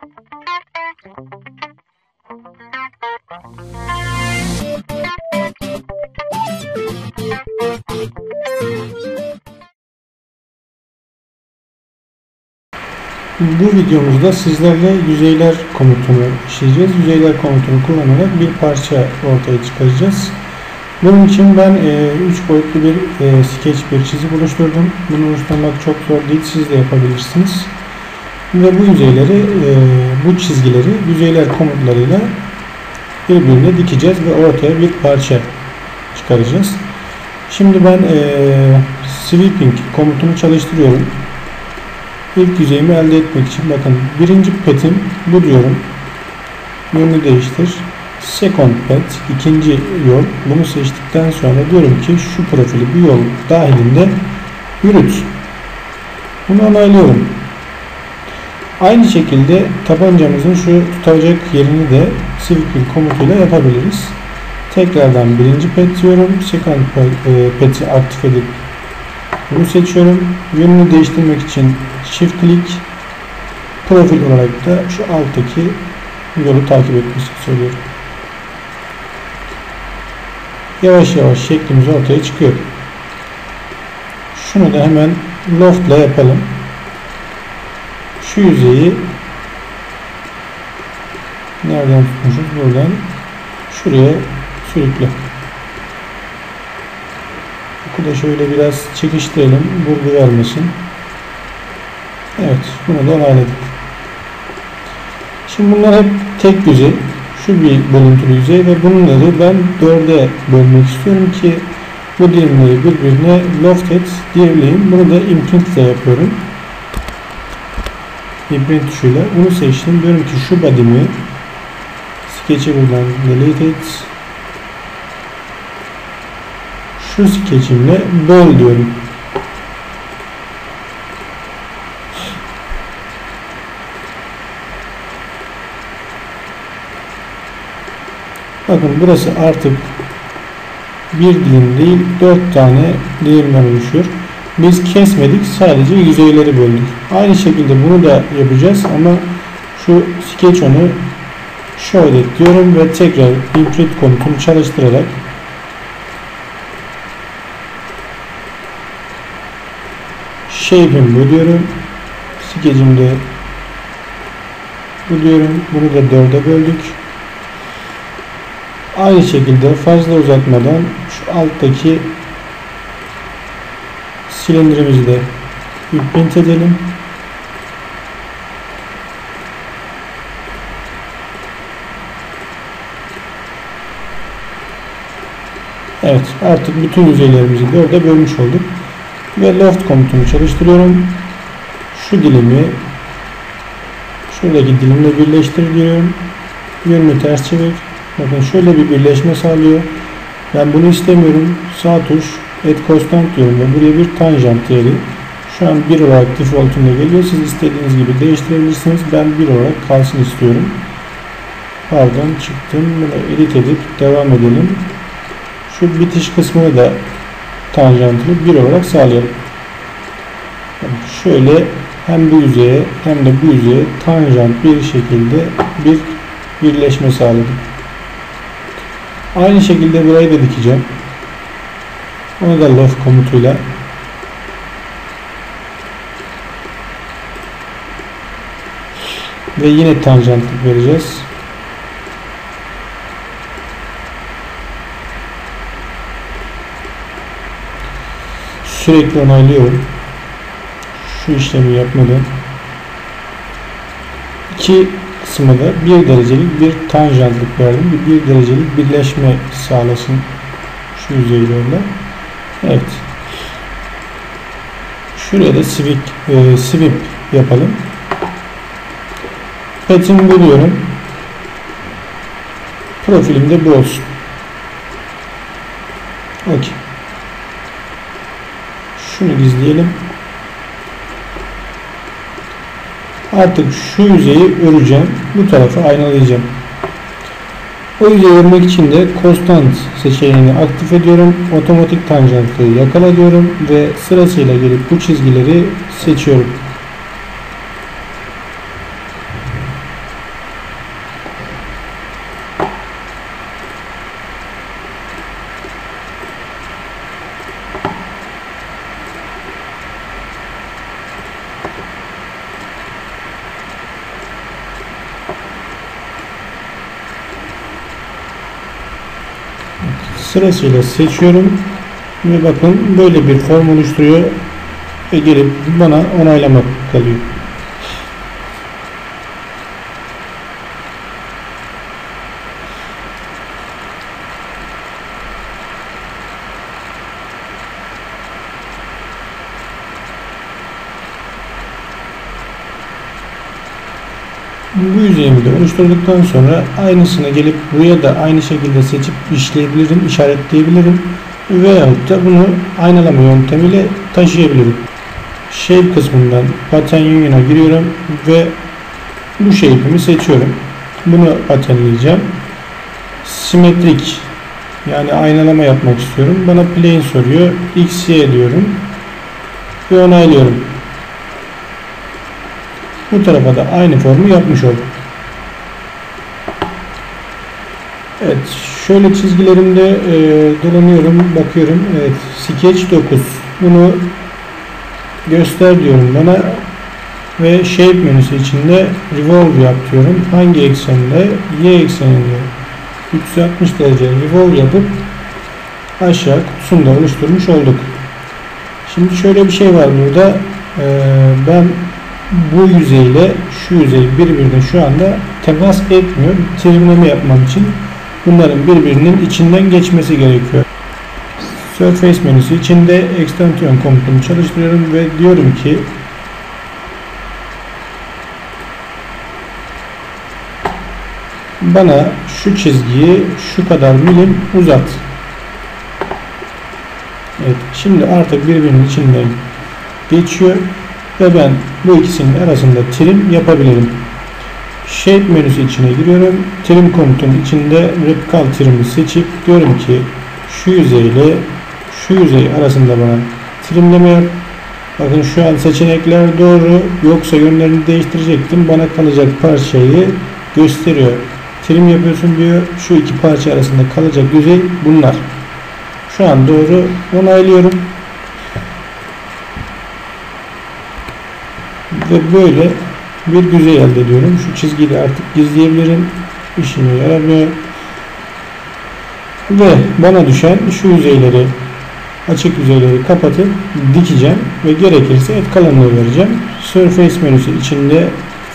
Bu videomuzda sizlerle yüzeyler komutunu işleyeceğiz. Yüzeyler komutunu kullanarak bir parça ortaya çıkaracağız. Bunun için ben 3 e, boyutlu bir e, sketch bir çizim oluşturdum. Bunu oluşturmak çok zor değil. Siz de yapabilirsiniz. Ve bu yüzeyleri, e, bu çizgileri yüzeyler komutlarıyla birbirine dikeceğiz ve ortaya bir parça çıkaracağız. Şimdi ben e, sweeping komutunu çalıştırıyorum. İlk yüzeyimi elde etmek için bakın birinci petim bu diyorum. Yönünü değiştir. Second pet ikinci yol. Bunu seçtikten sonra diyorum ki şu profili bu yol dahilinde yürüt. Bunu onaylıyorum. Aynı şekilde tabancamızın şu tutacak yerini de sweeping komutuyla yapabiliriz. Tekrardan birinci pet diyorum. Second pet'i aktif edip bunu seçiyorum. Yönünü değiştirmek için Shift click profil olarak da şu alttaki yolu takip etmesini söylüyorum. Yavaş yavaş şeklimiz ortaya çıkıyor. Şunu da hemen loft ile yapalım. Şu yüzeyi nereden tutmuşuz? Buradan şuraya sürükle. Bu da şöyle biraz çekiştirelim. Vurgu vermesin. Evet. Bunu da onayladık. Şimdi bunlar hep tek yüzey. Şu bir bölüntülü yüzey ve bunları ben dörde bölmek istiyorum ki bu dilimleri birbirine lofted diyebileyim. Bunu da imprint ile yapıyorum. Imprint tuşuyla. Bunu seçtim. Diyorum ki şu body'mi sketch'i buradan delete et. Şu sketch'imle böl diyorum. Bakın burası artık bir dilim değil dört tane dilimden oluşuyor. Biz kesmedik sadece yüzeyleri böldük. Aynı şekilde bunu da yapacağız ama şu sketch onu şöyle diyorum ve tekrar imprint komutunu çalıştırarak shape'im bu diyorum. Sketch'imde bu diyorum. Bunu da dörde böldük. Aynı şekilde fazla uzatmadan şu alttaki silindirimizi de print edelim. Evet artık bütün yüzeylerimizi dörde bölmüş olduk. Ve loft komutunu çalıştırıyorum. Şu dilimi şuradaki dilimle birleştir diyorum. Yönünü ters çevir. Bakın şöyle bir birleşme sağlıyor. Ben bunu istemiyorum. Sağ tuş et constant diyorum ve buraya bir tanjant değeri. Şu an 1 olarak defaultunda geliyor. Siz istediğiniz gibi değiştirebilirsiniz. Ben 1 olarak kalsın istiyorum. Pardon çıktım. Bunu edit edip devam edelim. Şu bitiş kısmını da tanjantını 1 olarak sağlayalım. Şöyle hem bu yüzeye hem de bu yüzeye tanjant bir şekilde bir birleşme sağladım. Aynı şekilde burayı da dikeceğim. Onu da loft komutuyla ve yine tanjantlık vereceğiz. Sürekli onaylıyorum. Şu işlemi yapmadan. İki kısmı da 1 derecelik bir tanjantlık verdim. Bir 1 derecelik birleşme sağlasın şu yüzeylerle. Evet. Şuraya da sweep, e, sweep yapalım. Petimi buluyorum. Profilim de bu olsun. Okey. Şunu gizleyelim. Artık şu yüzeyi öreceğim. Bu tarafı aynalayacağım. O yüzeyi örmek için de Constant seçeneğini aktif ediyorum. Otomatik tanjantlığı yakala diyorum ve sırasıyla gelip bu çizgileri seçiyorum. Sırasıyla seçiyorum ve bakın böyle bir form oluşturuyor ve gelip bana onaylamak kalıyor. Bu yüzeyimi de oluşturduktan sonra aynısını gelip buraya da aynı şekilde seçip işleyebilirim, işaretleyebilirim. Veyahut da bunu aynalama yöntemiyle taşıyabilirim. Shape kısmından Pattern Union'a giriyorum ve bu shape'imi seçiyorum. Bunu patternleyeceğim. Simetrik yani aynalama yapmak istiyorum. Bana plane soruyor. X, Y diyorum. Ve onaylıyorum. Bu tarafa da aynı formu yapmış oldum. Evet, şöyle çizgilerimde e, dolanıyorum, bakıyorum. Evet, Sketch 9. Bunu göster diyorum bana ve Shape menüsü içinde Revolve yap diyorum. Hangi eksenle? Y ekseninde 360 derece Revolve yapıp aşağı kutusunu da oluşturmuş olduk. Şimdi şöyle bir şey var burada. Ee, ben bu yüzeyle şu yüzey birbirine şu anda temas etmiyor. Trimleme yapmam için bunların birbirinin içinden geçmesi gerekiyor. Surface menüsü içinde extension komutunu çalıştırıyorum ve diyorum ki bana şu çizgiyi şu kadar milim uzat. Evet, şimdi artık birbirinin içinden geçiyor ve ben bu ikisinin arasında trim yapabilirim. Shape menüsü içine giriyorum. Trim komutunun içinde Repcal trim'i seçip diyorum ki şu yüzeyle şu yüzey arasında bana trimleme yap. Bakın şu an seçenekler doğru. Yoksa yönlerini değiştirecektim. Bana kalacak parçayı gösteriyor. Trim yapıyorsun diyor. Şu iki parça arasında kalacak yüzey bunlar. Şu an doğru. Onaylıyorum. Ve böyle bir yüzey elde ediyorum. Şu çizgiyi artık gizleyebilirim. İşime yaramıyor. Ve bana düşen şu yüzeyleri açık yüzeyleri kapatıp dikeceğim ve gerekirse et kalınlığı vereceğim. Surface menüsü içinde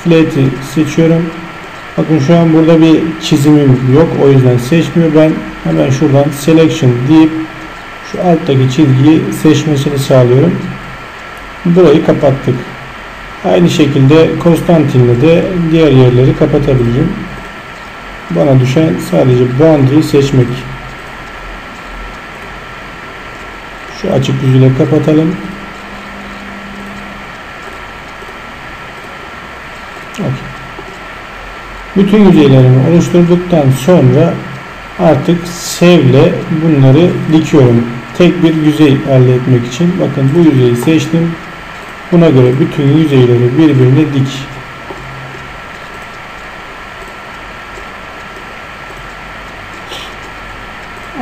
flat'i seçiyorum. Bakın şu an burada bir çizimim yok. O yüzden seçmiyor. Ben hemen şuradan selection deyip şu alttaki çizgiyi seçmesini sağlıyorum. Burayı kapattık. Aynı şekilde Konstantin'le de diğer yerleri kapatabilirim. Bana düşen sadece boundary'i seçmek. Şu açık yüzüyle kapatalım. Okay. Bütün yüzeylerimi oluşturduktan sonra artık sevle bunları dikiyorum. Tek bir yüzey elde etmek için. Bakın bu yüzeyi seçtim. Buna göre bütün yüzeyleri birbirine dik.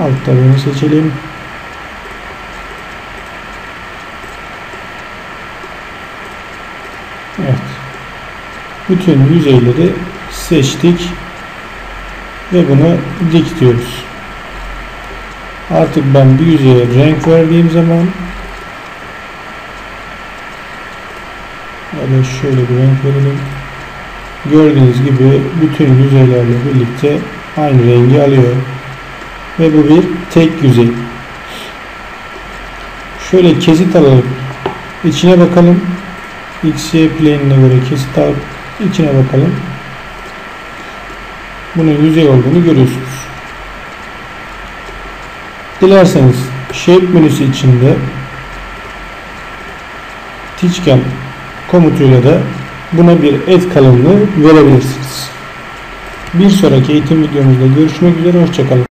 Alt tabanı seçelim. Evet. Bütün yüzeyleri seçtik ve bunu dik diyoruz. Artık ben bir yüzeye renk verdiğim zaman da şöyle bir renk verelim. Gördüğünüz gibi bütün yüzeylerle birlikte aynı rengi alıyor. Ve bu bir tek yüzey. Şöyle kesit alalım. İçine bakalım. XY plane'ine göre kesit alıp içine bakalım. Bunun yüzey olduğunu görüyorsunuz. Dilerseniz Shape menüsü içinde Teachcam komutuyla da buna bir et kalınlığı verebilirsiniz. Bir sonraki eğitim videomuzda görüşmek üzere. Hoşçakalın.